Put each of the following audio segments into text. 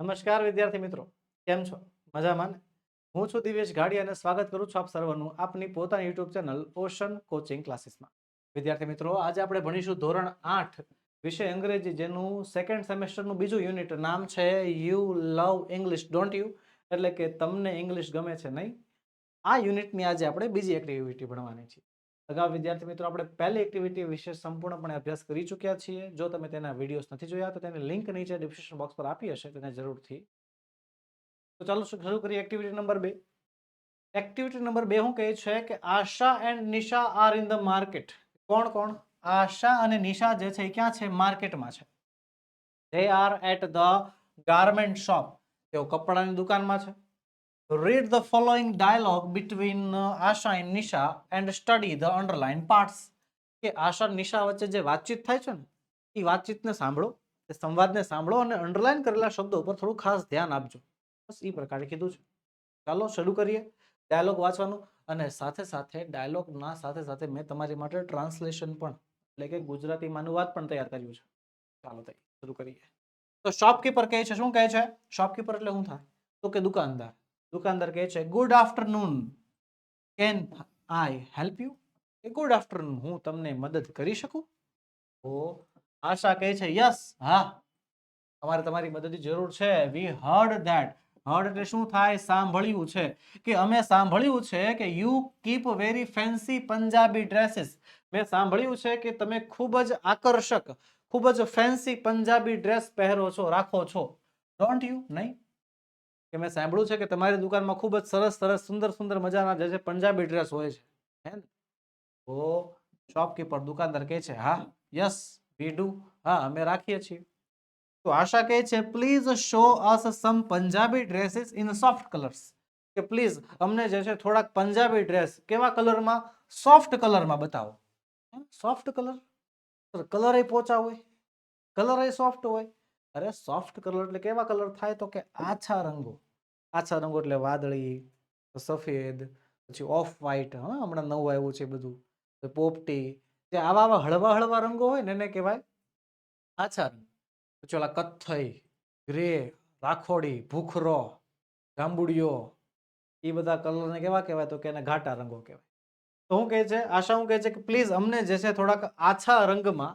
નમસ્કાર વિદ્યાર્થી મિત્રો, કેમ છો? મજામાં ને? હું છું દિવેશ ગાડી અને સ્વાગત કરું છું આપ સર્વનું આપની પોતાની યુટ્યુબ ચેનલ ઓશન કોચિંગ ક્લાસીસમાં. વિદ્યાર્થી મિત્રો, આજે આપણે ભણીશું ધોરણ આઠ વિષય અંગ્રેજી, જેનું સેકન્ડ સેમેસ્ટરનું બીજું યુનિટ નામ છે you love English don't you એટલે કે તમને ઇંગ્લિશ ગમે છે નહીં, આ યુનિટની આજે આપણે બીજી એક્ટિવિટી ભણવાની છે. અગાઉ વિદ્યાર્થી મિત્રો આપણે પહેલી એક્ટિવિટી વિશે સંપૂર્ણપણે અભ્યાસ કરી ચૂક્યા છીએ. જો તમે તેના વિડીયોઝ નથી જોયા, તો તેની લિંક નીચે ડિસ્ક્રિપ્શન બોક્સ પર આપી હશે, તેને જરૂરથી. તો ચાલો શરૂ કરીએ એક્ટિવિટી નંબર બે. એક્ટિવિટી નંબર બે હું કહે છે કે Asha and Nisha are in the market કોણ કોણ? આશા અને નિશા જે છે એ ક્યાં છે? માર્કેટમાં છે. They are at the garment shop તેઓ કપડાની દુકાનમાં છે. Read the following dialogue between uh, Asha and Nisha and study the underlined parts. કે આશા નિશા વચ્ચે જે વાતચીત થાય છે ને એ વાતચીતને સાંભળો એ સંવાદને સાંભળો અને અંડરલાઈન કરેલા શબ્દો ઉપર થોડું ખાસ ધ્યાન આપજો. બસ એ પ્રકારે કીધું છે. ચાલો શરૂ કરીએ ડાયલોગ વાંચવાનું અને સાથે સાથે ડાયલોગના સાથે સાથે મેં તમારી માટે ટ્રાન્સલેશન પણ એટલે કે ગુજરાતીમાં અનુવાદ પણ તૈયાર કર્યું છે. ચાલો તઈ શરૂ કરીએ. તો શોપકીપર કહે છે શું કહે છે? શોપકીપર એટલે શું થાય? તો કે દુકાનદાર. દુકાનદાર કહે છે good afternoon can I help you કે ગુડ આફ્ટરનૂન હું તમને મદદ કરી શકું? ઓ આશા કહે છે યસ હા. અમારે તમારી મદદની જરૂર છે. વી હર્ડ ધેટ હર્ડ એટલે શું થાય? સાંભળ્યું છે. કે અમે સાંભળ્યું છે કે you keep very fancy Punjabi dresses મેં સાંભળ્યું છે કે તમે ખૂબ જ આકર્ષક, ખૂબ જ ફેન્સી પંજાબી ડ્રેસ પહેરો છો, રાખો છો. ડોન્ટ યુ નહીં? કે મેં સાંભળ્યું છે કે તમારી દુકાનમાં ખૂબ જ સરસ સરસ, સુંદર સુંદર મજાના જે છે પંજાબી ડ્રેસ હોય છે. હે ને? તો શોપકીપર દુકાનદાર કહે છે, હા યસ વી ડુ હા, અમે રાખીએ છીએ. તો આશા કહે છે please show us some Punjabi dresses in soft colours કે પ્લીઝ અમને જે છે થોડાક પંજાબી ડ્રેસ કેવા કલરમાં સોફ્ટ કલરમાં બતાવો. સોફ્ટ કલર કલર એ પોચા હોય. કલર એ સોફ્ટ હોય. અરે સોફ્ટ કલર એટલે કેવા કલર થાય? તો કે આછા રંગો. આછા રંગો એટલે વાદળી સફેદ, પછી ઓફ વ્હાઈટ હા, હમણાં નવું આવ્યું છે બધું. પોપટી, જે આવા આવા હળવા હળવા રંગો હોય ને એને કહેવાય આછા રંગ. પછી ઓલા કથ્થઈ ગ્રે રાખોડી, ભૂખરો જાંબુડિયો એ બધા કલરને કેવા કહેવાય? તો કે એને ઘાટા રંગો કહેવાય. તો શું કહે છે? આશા હું કહે છે કે પ્લીઝ અમને જે છે થોડાક આછા રંગમાં,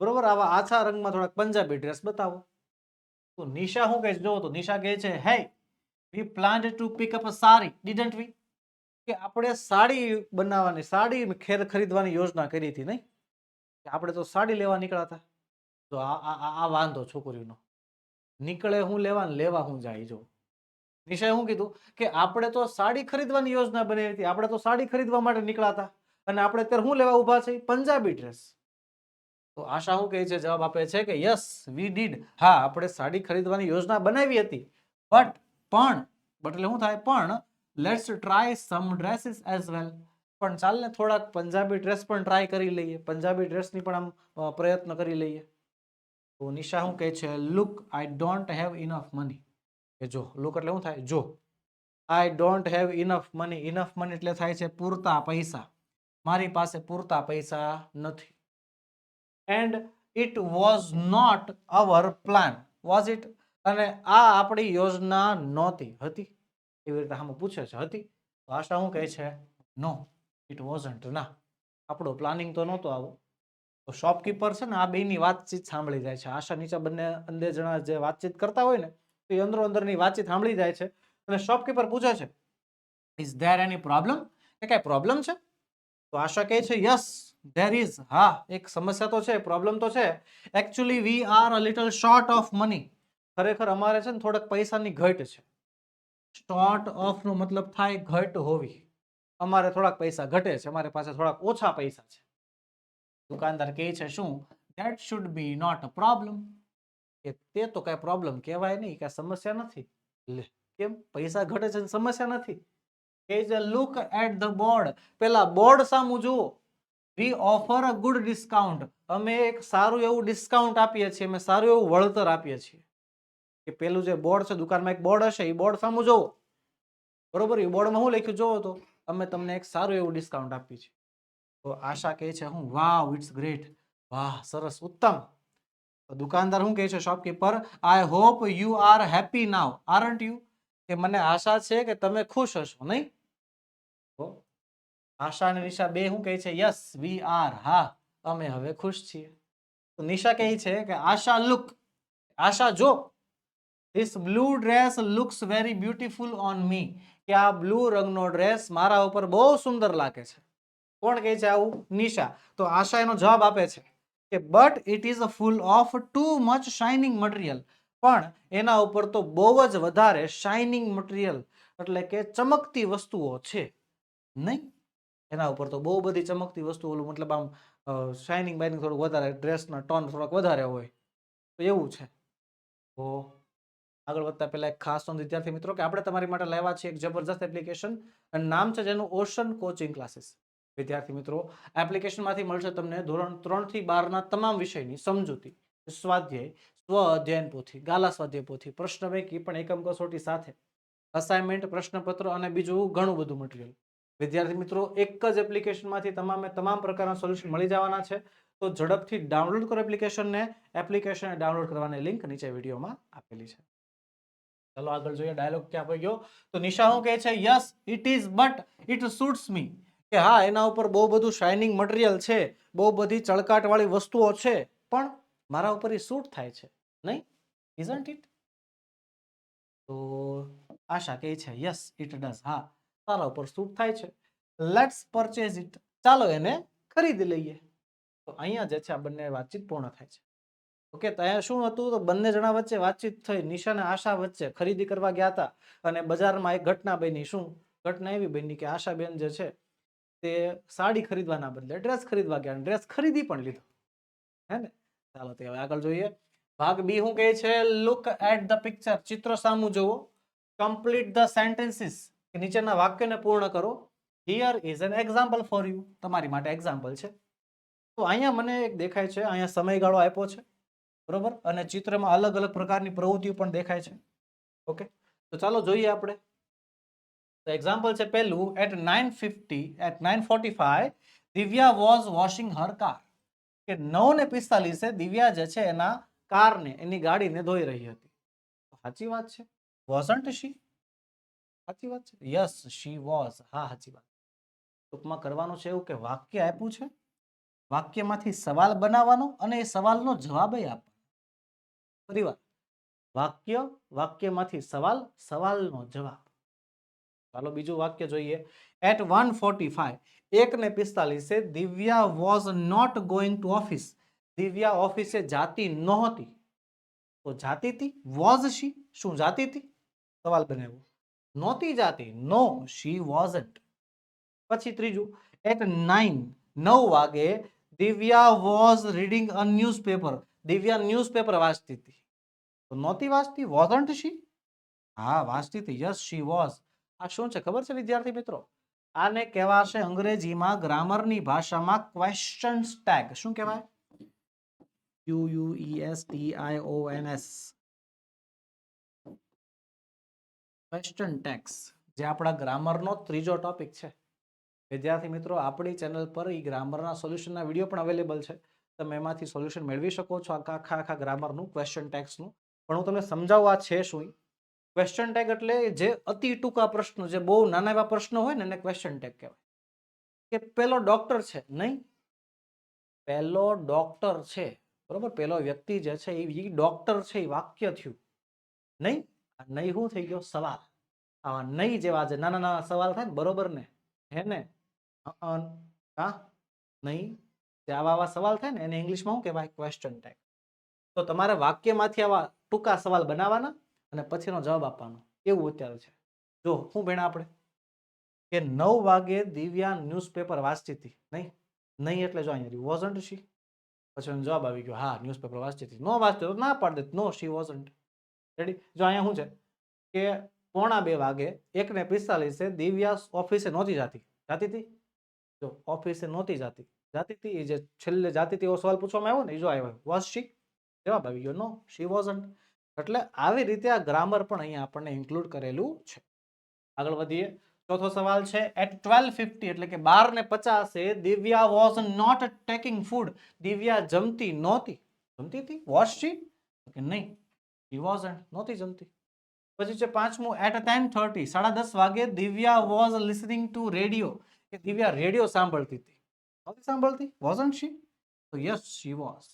બરોબર? આવા આછા રંગમાં થોડાક પંજાબી ડ્રેસ બતાવો. તો નિશા શું કહે છે? જો તો નિશા કહે છે hey we planned to pick up sari didn't we કે આપણે સાડી બનાવવાની, સાડી ખેર ખરીદવાની યોજના કરી હતી, નહીં? કે આપણે તો સાડી લેવા નીકળ્યા હતા તો આ- આ વાંધો છોકરીનો. નીકળે હું લેવા ને લેવા હું જાય, જો. નિશાએ શું કીધું? કે આપણે તો સાડી ખરીદવાની યોજના બનાવી હતી, આપણે તો સાડી ખરીદવા માટે નીકળ્યા હતા અને આપણે અત્યારે શું લેવા ઊભા છે? પંજાબી ડ્રેસ તો આશા શું કહે છે? જવાબ આપે છે કે યસ વી ડીડ હા, આપણે સાડી ખરીદવાની યોજના બનાવી હતી. બટ પણ બટ એટલે શું થાય? પણ let's try some dresses as well પણ ચાલ ને થોડાક પંજાબી ડ્રેસ પણ ટ્રાય કરી લઈએ. પંજાબી ડ્રેસની પણ આમ પ્રયત્ન કરી લઈએ. તો નિશા શું કહે છે? Look I don't have enough money કે જો લુક એટલે શું થાય? જો. I don't have enough money enough money એટલે થાય છે પૂરતા પૈસા. મારી પાસે પૂરતા પૈસા નથી. And it was not our plan was it અને આ આપણી યોજના નહોતી, હતી? એવી રીતે આમાં પૂછે છે, હતી? તો આશા શું કહે છે? નો ઇટ વોઝન્ટ ના. આપણો પ્લાનિંગ તો નહોતો આવો. તો શોપકીપર છે ને, આ બેની વાતચીત સાંભળી જાય છે. આશા નીચે બંને અંદે જણા જે વાતચીત કરતા હોય ને, તો એ અંદરો અંદરની વાતચીત સાંભળી જાય છે. અને શોપકીપર પૂછે છે ઇઝ ધેર એની પ્રોબ્લેમ કે કાંઈ પ્રોબ્લેમ છે? તો આશા કહે છે યસ ધેર ઇઝ હા, એક સમસ્યા તો છે પ્રોબ્લેમ તો છે. Actually we are a little short of money ખરેખર અમારે છે ને થોડાક પૈસાની ઘટ છે. શોર્ટ ઓફનો મતલબ થાય ઘટ હોવી. અમારે થોડાક પૈસા ઘટે છે, અમારી પાસે થોડાક ઓછા પૈસા છે. દુકાનદાર કહે છે, શું? That should be not a problem કે તે તો કાંઈ પ્રોબ્લેમ કહેવાય નહીં, કાંઈ સમસ્યા નથી. લે, કેમ? પૈસા ઘટે છે સમસ્યા નથી. કે a look at the board પેલા બોર્ડ સામું જુઓ. We offer a good discount અમે એક સારું એવું ડિસ્કાઉન્ટ આપીએ છીએ. અમે સારું એવું વળતર આપીએ છીએ. કે પેલું જે બોર્ડ છે, દુકાનમાં એક બોર્ડ હશે, એ બોર્ડ સામું જોવો બરોબર? એ બોર્ડમાં હું લખ્યું? જોવો તો. અમે તમને એક સારું એવું ડિસ્કાઉન્ટ આપીએ છીએ. તો આશા કહે છે હું, વાવ ઇટ્સ ગ્રેટ વાહ, સરસ, ઉત્તમ. દુકાનદાર શું કહે છે shopkeeper I hope you are happy now aren't you કે મને આશા છે કે તમે ખુશ હશો, નહીં? આશા અને નિશા બે શું કહે છે? યસ વી આર હા, અમે હવે ખુશ છીએ. તો નિશા કહે છે કે, આશા લુક આશા, જો. This blue dress looks very beautiful on me કે આ બ્લુ રંગનો ડ્રેસ મારા ઉપર બહુ સુંદર લાગે છે. કોણ કહે છે આવું? નિશા. તો આશા એનો જવાબ આપે છે કે but it is full of too much shining material પણ એના ઉપર તો બહુ જ વધારે શાઇનિંગ મટીરિયલ એટલે કે ચમકતી વસ્તુઓ છે. નહીં. એના ઉપર તો બહુ બધી ચમકતી વસ્તુ ઓલું મતલબ આમ શાઇનિંગ બાઇનિંગ થોડુંક વધારે ડ્રેસના ટોન થોડોક વધારે હોય. તો એવું છે. તો આગળ વધતા પહેલાં એક ખાસ નોંધ વિદ્યાર્થી મિત્રો કે આપણે તમારી માટે લાવ્યા છે એક જબરજસ્ત એપ્લિકેશન અને નામ છે જેનું ઓશન કોચિંગ ક્લાસીસ વિદ્યાર્થી મિત્રો એપ્લિકેશનમાંથી મળશે તમને ધોરણ ત્રણથી બારના તમામ વિષયની સમજૂતી. સ્વાધ્યાય, સ્વ અધ્યયન પોથી, ગાલા સ્વાધ્યાય પોથી, પ્રશ્ન બેંક પણ એકમ કસોટી સાથે. અસાઇનમેન્ટ પ્રશ્નપત્ર અને બીજું ઘણું બધું મટીરિયલ વિદ્યાર્થી મિત્રો, એક જ એપ્લિકેશનમાંથી તમામે તમામ પ્રકારના સોલ્યુશન મળી જવાના છે. તો ઝડપથી ડાઉનલોડ કરો એપ્લિકેશનને એપ્લિકેશન ડાઉનલોડ કરવાની લિંક નીચે વિડીયોમાં આપેલી છે. ચલો આગળ જોઈએ ડાયલોગ ક્યાં પડી ગયો. તો નિશા શું કહે છે? Yes it is but it suits me કે હા, એના ઉપર બહુ બધું શાઇનિંગ મટીરિયલ છે. બહુ બધી ચળકાટવાળી વસ્તુઓ છે. પણ મારા ઉપર એ સૂટ થાય છે. નહીં? ઇઝન્ટ ઇટ તો આશા કહે છે યસ ઇટ ડઝ હા. તારા ઉપર સૂટ થાય છે. લેટ્સ પરચેઝ ઇટ ચાલો એને ખરીદી લઈએ. તો અહીંયા જે છે આ બંને વાતચીત પૂર્ણ થાય છે. ઓકે, તો અહીંયા શું હતું? તો બંને જણા વચ્ચે વાતચીત થઈ. નિશા અને આશા વચ્ચે ખરીદી કરવા ગયા હતા. અને બજારમાં એક ઘટના બની. શું? ઘટના એવી બની કે આશાબેન જે છે, તે સાડી ખરીદવાના બદલે ડ્રેસ ખરીદવા ગયા ડ્રેસ ખરીદી પણ લીધો. હે ને? ચાલો તે હવે આગળ જોઈએ. ભાગ બી શું કહે છે? લુક એટ ધ પિક્ચર ચિત્ર સામું જોવો કમ્પ્લીટ ધ સેન્ટેન્સીસ કે નીચેના વાક્યને પૂર્ણ કરો. Here is an example for you તમારી માટે એક્ઝામ્પલ છે. તો અહીંયા મને એક દેખાય છે, અહીંયા સમયગાળો આપ્યો છે. બરોબર? અને ચિત્રમાં અલગ અલગ પ્રકારની પ્રવૃત્તિઓ પણ દેખાય છે. ઓકે? તો ચાલો જોઈએ આપણે. એક્ઝામ્પલ છે પહેલું at nine fifty at nine forty five Divya was washing her car કે નવ ને પિસ્તાલીસે દિવ્યા જે છે એના કારને, એની ગાડીને ધોઈ રહી હતી. સાચી વાત છે? વોઝન્ટ શી સાચી વાત છે? યસ શી વોઝ હા, સાચી વાત. ટૂંકમાં કરવાનું છે એવું કે વાક્ય આપ્યું છે? વાક્યમાંથી સવાલ બનાવવાનો અને એ સવાલનો જવાબ આપવાનો. ફરી વાર. વાક્ય, વાક્યમાંથી સવાલ, સવાલનો જવાબ. ચાલો બીજું વાક્ય જોઈએ. એટ વન ફોર્ટી ફાઈવ એક ને પિસ્તાલીસે Divya was not going to office Divya ઓફિસે જાતી નહોતી. તો જાતી હતી વોઝ શી શું જાતી હતી સવાલ બનાવ્યો. નહોતી જાતી. નો શી વોઝન્ટ પછી ત્રીજું એટ નાઇન નવ વાગે Divya was reading a newspaper Divya newspaper વાંચતી હતી. તો નહોતી વાંચતી? વોઝન્ટ શી હા, વાંચતી હતી. યસ શી વોઝ આ શું છે? ખબર છે, વિદ્યાર્થી મિત્રો? આને કહેવાશે અંગ્રેજીમાં ગ્રામરની ભાષામાં ક્વેશ્ચન ટેગ શું કહેવાય? U U E S T I O N S question tags જે આપણા ગ્રામરનો ત્રીજો ટોપિક છે. વિદ્યાર્થી મિત્રો, આપણી ચેનલ પર એ ગ્રામરના સોલ્યુશનના વીડિયો પણ અવેલેબલ છે. તમે એમાંથી સોલ્યુશન મેળવી શકો છો આખા આખા આખા ગ્રામરનું ક્વેશ્ચન ટેક્સનું પણ હું તમને સમજાવવા છે શું ક્વેશ્ચન ટેગ એટલે જે અતિ ટૂંકા પ્રશ્નો, જે બહુ નાના એવા પ્રશ્નો હોય ને એને ક્વેશ્ચન ટેગ કહેવાય. કે પેલો ડોક્ટર છે? નહીં. પેલો ડોક્ટર છે. બરોબર? પેલો વ્યક્તિ જે છે એ ડોક્ટર છે એ વાક્ય થયું. નહીં? આ નહીં શું થઈ ગયો? સવાલ. આવા નહીં જેવા છે નાના નાના સવાલ થાય ને, બરોબર ને? હે ને? હા નહીં? આવા આવા સવાલ થાય ને, એને ઇંગ્લિશમાં શું કહેવાય? ક્વેશ્ચન ટેગ તો તમારે વાક્યમાંથી આવા ટૂંકા સવાલ બનાવવાના અને પછીનો જવાબ આપવાનો. એવું અત્યારે છે. જો, શું ભેણા આપણે? કે નવ વાગે દિવ્યા ન્યૂઝપેપર વાંચતી હતી. નહીં? નહીં એટલે જો અહીંયા વોઝન્ટ શી પછી જવાબ આવી ગયો. હા ન્યૂઝપેપર વાંચતી હતી. નો વાંચતી તો ના પાડ દે નો શી વોઝન્ટ રેડી જો અહીંયા શું છે? કે પોણા બે વાગે એક ને પિસ્તાલીસે દિવ્યા ઓફિસે નહોતી જાતી. જાતી હતી જો ઓફિસે નહોતી જાતી. જાતી હતી એ જે છેલ્લે જાતી હતી એવો સવાલ પૂછવામાં આવ્યો ને એ જો આવ્યો. વોઝ શી જવાબ આવી ગયો નો શી વોઝન્ટ એટલે આવી રીતે આ ગ્રામર પણ અહીંયા આપણને ઇન્ક્લુડ કરેલું છે. આગળ વધીએ. ચોથો સવાલ છે એટ ટ્વેલ્વ ફિફ્ટી એટલે કે બાર ને પચાસે Divya was not taking food Divya જમતી નહોતી. જમતી હતી વોશ શી કે નહીં. શી વોઝન્ટ નહોતી જમતી પછી છે પાંચમું એટ ટેન થર્ટી સાડા દસ વાગે Divya was listening to radio કે દિવ્યા રેડિયો સાંભળતી હતી નહોતી સાંભળતી વોઝન્ટ શી તો યસ શી વોઝ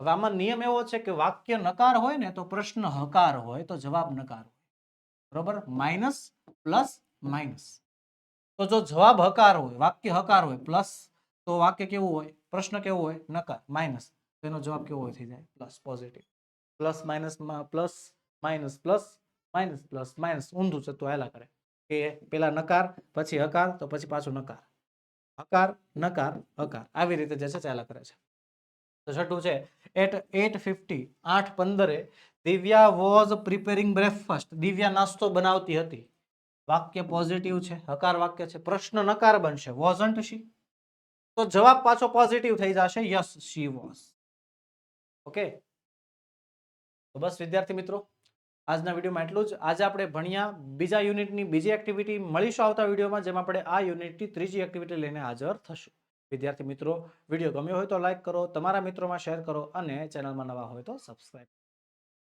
હવે આમાં નિયમ એવો છે કે વાક્ય નકાર હોય ને તો પ્રશ્ન હકાર હોય તો જવાબ નકાર હોય બરોબર માઇનસ પ્લસ માઇનસ તો જો જવાબ હકાર હોય વાક્ય હકાર હોય પ્લસ તો વાક્ય કેવું હોય પ્રશ્ન કેવો હોય નકાર માઇનસ તો એનો જવાબ કેવો હોય થઈ જાય plus positive plus માઇનસમાં plus minus plus minus plus minus ઊંધું જતું હાલા કરે. કે પેલા નકાર, પછી હકાર, તો પછી પાછું નકાર. હકાર નકાર, હકાર આવી રીતે જે છે ચાલ્યા કરે છે. તો છઠ્ઠું છે એટ એટ ફિફ્ટી આઠ પંદરે Divya was preparing breakfast Divya નાસ્તો બનાવતી હતી. વાક્ય પોઝિટિવ છે, હકાર વાક્ય છે, પ્રશ્ન નકાર બનશે. વોઝન્ટ શી તો જવાબ પાછો પોઝિટિવ થઈ જશે યસ શી વોઝ ઓકે તો બસ, વિદ્યાર્થી મિત્રો, આજના વિડીયોમાં એટલું જ. આજે આપણે ભણ્યા બીજા યુનિટની બીજી એક્ટિવિટી મળીશું આવતા વિડીયોમાં, જેમાં આપણે આ યુનિટની ત્રીજી એક્ટિવિટી લઈને હાજર થશું. વિદ્યાર્થી મિત્રો, વીડિયો ગમ્યો હોય તો લાઇક કરો, તમારા મિત્રોમાં શેર કરો અને ચેનલમાં નવા હોય તો સબસ્ક્રાઈબ